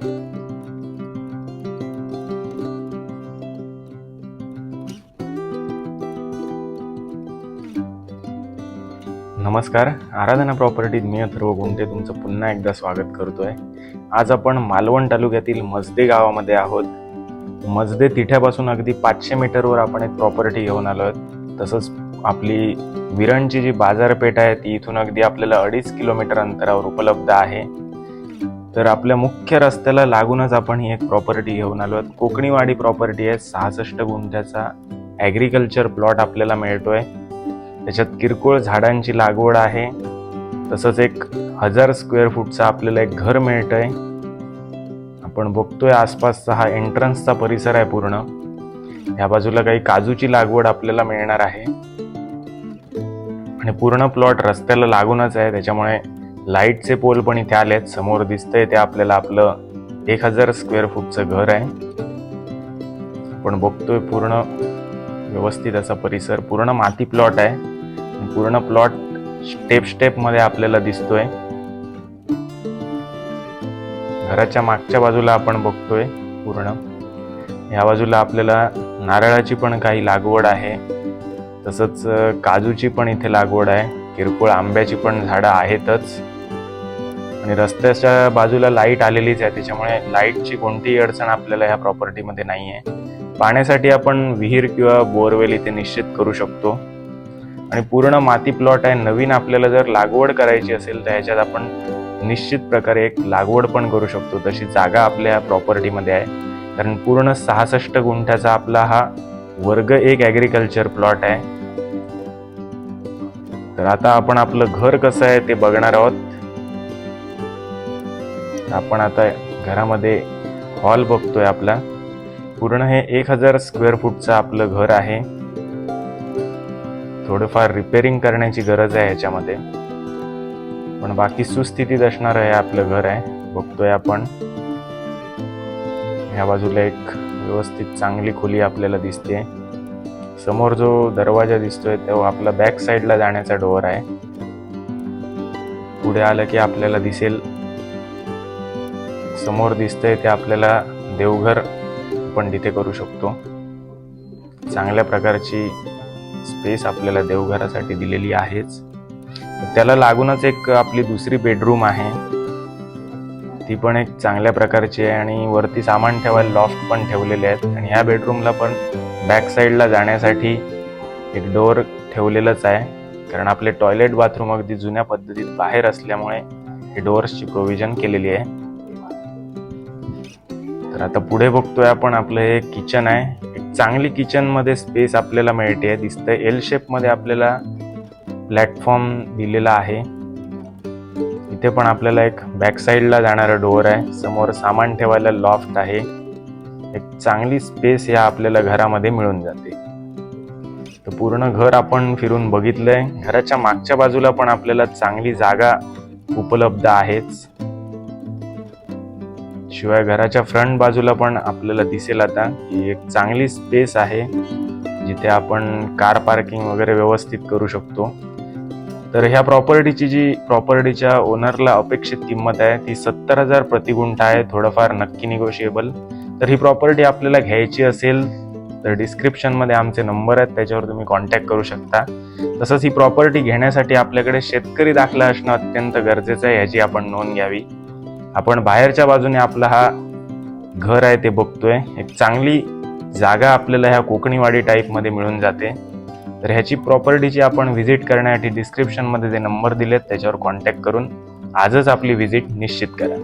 नमस्कार आराधना प्रॉपर्टीत मी अथर्व गुंटे तुमचं पुन्हा एकदा स्वागत करतोय. आज आपण मालवण तालुक्यातील मजदे गावामध्ये आहोत. मजदे तिठ्यापासून अगदी पाचशे मीटरवर आपण एक प्रॉपर्टी घेऊन आलो आहोत. तसंच आपली विरणची जी बाजारपेठ आहे ती इथून अगदी आपल्याला अडीच किलोमीटर अंतरावर उपलब्ध आहे. तर आपल्या मुख्य रस्त्याला लागूनच आपण ही एक प्रॉपर्टी घेऊन आलो आहोत. कोकणीवाडी प्रॉपर्टी आहे. सहासष्ट गुंठ्याचा ॲग्रिकल्चर प्लॉट आपल्याला मिळतोय. त्याच्यात किरकोळ झाडांची लागवड आहे. तसंच एक हजार स्क्वेअर फूटचा आपल्याला एक घर मिळतंय. आपण बघतोय आसपासचा हा एंट्रन्सचा परिसर आहे पूर्ण. ह्या बाजूला काही काजूची लागवड आपल्याला मिळणार आहे. आणि पूर्ण प्लॉट रस्त्याला लागूनच आहे. त्याच्यामुळे लाईटचे पोल पण इथे आले आहेत समोर दिसतंय ते आपल्याला आपलं एक हजार स्क्वेअर फूटचं घर आहे. आपण बघतोय पूर्ण व्यवस्थित असा परिसर. पूर्ण माती प्लॉट आहे. पूर्ण प्लॉट स्टेप स्टेपमध्ये आपल्याला दिसतोय. घराच्या मागच्या बाजूला आपण बघतोय पूर्ण. या बाजूला आपल्याला नारळाची पण काही लागवड आहे. तसंच काजूची पण इथे लागवड आहे. किरकोळ आंब्याची पण झाडं आहेतच. आणि रस्त्याच्या बाजूला लाइट आलेलीच आहे. त्याच्यामुळे लाईटची कोणतीही अडचण आपल्याला ह्या प्रॉपर्टीमध्ये नाही आहे पाण्यासाठी आपण विहीर किंवा बोरवेल इथे निश्चित करू शकतो. आणि पूर्ण माती प्लॉट आहे. नवीन आपल्याला जर लागवड करायची असेल तर ह्याच्यात आपण निश्चित प्रकारे एक लागवड पण करू शकतो. तशी जागा आपल्या प्रॉपर्टीमध्ये आहे. कारण पूर्ण सहासष्ट गुंठ्याचा आपला हा वर्ग एक ॲग्रिकल्चर प्लॉट आहे. तर आता आपण आपलं घर कसं आहे ते बघणार आहोत. आपण आता घरामध्ये हॉल बघतोय आपला. पूर्ण हे एक हजार स्क्वेअर फूटचं आपलं घर आहे. थोडंफार रिपेअरिंग करण्याची गरज आहे ह्याच्यामध्ये पण बाकी सुस्थितीत असणारं हे आपलं घर आहे. बघतोय आपण. ह्या बाजूला एक व्यवस्थित चांगली खोली आपल्याला दिसते समोर जो दरवाजा दिसतोय तो आपला बॅक साईडला जाण्याचा डोअर आहे. पुढे आलं की आपल्याला दिसेल समोर दिसतंय ते आपल्याला देवघर आपण तिथे करू शकतो. चांगल्या प्रकारची स्पेस आपल्याला देवघरासाठी दिलेली आहेच. त्याला लागूनच एक आपली दुसरी बेडरूम आहे. ती पण एक चांगल्या प्रकारची आहे आणि वरती सामान ठेवायला लॉफ्ट पण ठेवलेले आहेत. आणि ह्या बेडरूमला पण बॅक साईडला जाण्यासाठी एक डोअर ठेवलेलंच आहे. कारण आपले टॉयलेट बाथरूम अगदी जुन्या पद्धतीत बाहेर असल्यामुळे हे डोअर्सची प्रोव्हिजन केलेली आहे. तर आता पुढे बघतोय आपण आपलं हे किचन आहे. एक चांगली किचनमध्ये स्पेस आपल्याला मिळते. दिसतंय एल शेपमध्ये आपल्याला प्लॅटफॉर्म दिलेला आहे. इथे पण आपल्याला एक बॅक साईडला जाणारा डोअर आहे. समोर सामान ठेवायला लॉफ्ट आहे. एक चांगली स्पेस या आपल्याला घरामध्ये मिळून जाते. तर पूर्ण घर आपण फिरून बघितलंय. घराच्या मागच्या बाजूला पण आपल्याला चांगली जागा उपलब्ध आहेच. शिवाय घराच्या फ्रंट बाजूला पण आपल्याला दिसेल आता की एक चांगली स्पेस आहे जिथे आपण कार पार्किंग वगैरे व्यवस्थित करू शकतो. तर ह्या प्रॉपर्टीची जी प्रॉपर्टीच्या ओनरला अपेक्षित किंमत आहे ती सत्तर हजार प्रति गुंठा आहे थोडंफार नक्की निगोशिएबल तर ही प्रॉपर्टी आपल्याला घ्यायची असेल तर डिस्क्रिप्शनमध्ये आमचे नंबर आहेत त्याच्यावर तुम्ही कॉन्टॅक्ट करू शकता. तसंच ही प्रॉपर्टी घेण्यासाठी आपल्याकडे शेतकरी दाखला असणं अत्यंत गरजेचं आहे ह्याची आपण नोंद घ्यावी. आपण बाहेरच्या बाजूने आपला हा घर आहे ते बघतोय. एक चांगली जागा आपल्याला ह्या कोकणीवाडी टाईपमध्ये मिळून जाते. तर ह्याची प्रॉपर्टीची आपण व्हिजिट करण्यासाठी डिस्क्रिप्शनमध्ये जे नंबर दिलेत त्याच्यावर कॉन्टॅक्ट करून आजच आपली व्हिजिट निश्चित करा.